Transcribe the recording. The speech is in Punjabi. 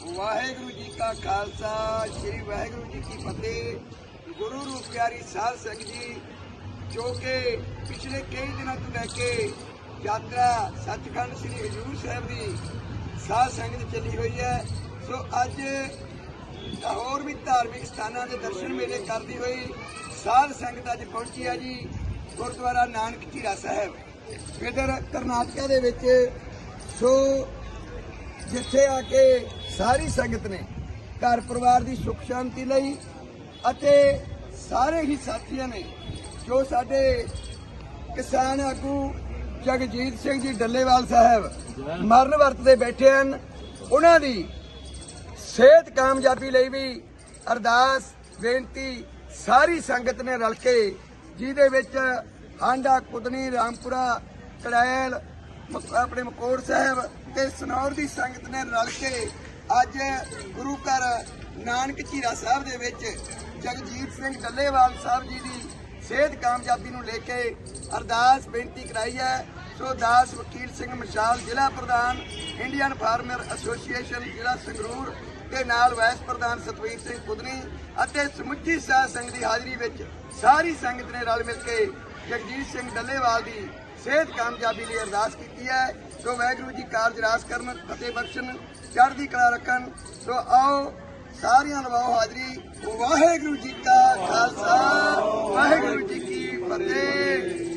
ਵਾਹਿਗੁਰੂ ਜੀ ਕਾ ਖਾਲਸਾ, ਸ੍ਰੀ ਵਾਹਿਗੁਰੂ ਜੀ ਕੀ ਫਤਿਹ। ਗੁਰੂ ਰੂਪ ਪਿਆਰੀ ਸਾਧ ਸੰਗਤ ਜੀ, ਜੋ ਕਿ ਪਿਛਲੇ ਕਈ ਦਿਨਾਂ ਤੋਂ ਲੈ ਕੇ ਯਾਤਰਾ ਸੱਚਖੰਡ ਸ੍ਰੀ ਹਜੂਰ ਸਾਹਿਬ ਦੀ ਸਾਧ ਸੰਗਤ ਚੱਲੀ ਹੋਈ ਹੈ। ਸੋ ਅੱਜ ਹੋਰ ਵੀ ਧਾਰਮਿਕ ਸਥਾਨਾਂ ਦੇ ਦਰਸ਼ਨ ਮੇਲੇ ਕਰਦੀ ਹੋਈ ਸਾਧ ਸੰਗਤ ਅੱਜ ਪਹੁੰਚੀ ਹੈ ਜੀ, ਗੁਰਦੁਆਰਾ ਨਾਨਕ ਝੀਰਾ ਸਾਹਿਬ। ਇਧਰ ਕਰਨਾਟਕਾ ਦੇ ਵਿੱਚ ਸੋ ਜਿੱਥੇ ਆ ਕੇ ਸਾਰੀ ਸੰਗਤ ਨੇ ਘਰ ਪਰਿਵਾਰ ਦੀ ਸੁਖ ਸ਼ਾਂਤੀ ਲਈ ਅਤੇ ਸਾਰੇ ਹੀ ਸਾਥੀਆਂ ਨੇ, ਜੋ ਸਾਡੇ ਕਿਸਾਨ ਆਗੂ ਜਗਜੀਤ ਸਿੰਘ ਜੀ ਡੱਲੇਵਾਲ ਸਾਹਿਬ ਮਰਨ ਵਰਤ ਦੇ ਬੈਠੇ ਹਨ, ਉਹਨਾਂ ਦੀ ਸਿਹਤ ਕਾਮਯਾਬੀ ਲਈ ਵੀ ਅਰਦਾਸ, ਬੇਨਤੀ, ਸਾਰੀ ਸੰਗਤ ਨੇ ਰਲ ਕੇ ਜਿਹਦੇ ਵਿੱਚ ਹਾਂਡਾ, ਕੁਦਨੀ, ਰਾਮਪੁਰਾ, ਕੜੈਲ ਆਪਣੇ ਮਕੌੜ ਸਾਹਿਬ ਤੇ ਸਨੌਰ ਦੀ ਸੰਗਤ ਨੇ ਰਲ ਕੇ ਅੱਜ ਗੁਰੂ ਘਰ ਨਾਨਕ ਝੀਰਾ ਸਾਹਿਬ ਦੇ ਵਿੱਚ ਜਗਜੀਤ ਸਿੰਘ ਡੱਲੇਵਾਲ ਸਾਹਿਬ ਜੀ ਦੀ ਸਿਹਤ ਕਾਮਯਾਬੀ ਨੂੰ ਲੈ ਕੇ ਅਰਦਾਸ ਬੇਨਤੀ ਕਰਾਈ ਹੈ। ਸੋ ਦਾਸ ਵਕੀਲ ਸਿੰਘ ਮਸ਼ਾਲ ਜ਼ਿਲ੍ਹਾ ਪ੍ਰਧਾਨ ਇੰਡੀਅਨ ਫਾਰਮਰ ਐਸੋਸੀਏਸ਼ਨ ਜ਼ਿਲ੍ਹਾ ਸੰਗਰੂਰ ਤੇ ਨਾਲ ਵਾਈਸ ਪ੍ਰਧਾਨ ਸਤਵੀਰ ਸਿੰਘ ਕੁਦਨੀ ਅਤੇ ਸਮੁੱਚੀ ਸਾਧ ਸੰਗਤ ਦੀ ਹਾਜ਼ਰੀ ਵਿੱਚ ਸਾਰੀ ਸੰਗਤ ਨੇ ਰਲ ਮਿਲ ਕੇ ਜਗਜੀਤ ਸਿੰਘ ਡੱਲੇਵਾਲ ਦੀ ਸਿਹਤ ਕਾਮਯਾਬੀ ਲਈ ਅਰਦਾਸ ਕੀਤੀ ਹੈ। ਸੋ ਵਾਹਿਗੁਰੂ ਜੀ ਕਾਰਜ ਰਾਸ ਕਰਨ ਫਤਿਹ ਬਖਸ਼ਣ, ਚੜ੍ਹਦੀ ਕਲਾ ਰੱਖਣ। ਸੋ ਆਓ ਸਾਰਿਆਂ ਲਵਾਓ ਹਾਜ਼ਰੀ। ਵਾਹਿਗੁਰੂ ਜੀ ਕਾ ਖਾਲਸਾ, ਵਾਹਿਗੁਰੂ ਜੀ ਕੀ ਫਤਿਹ।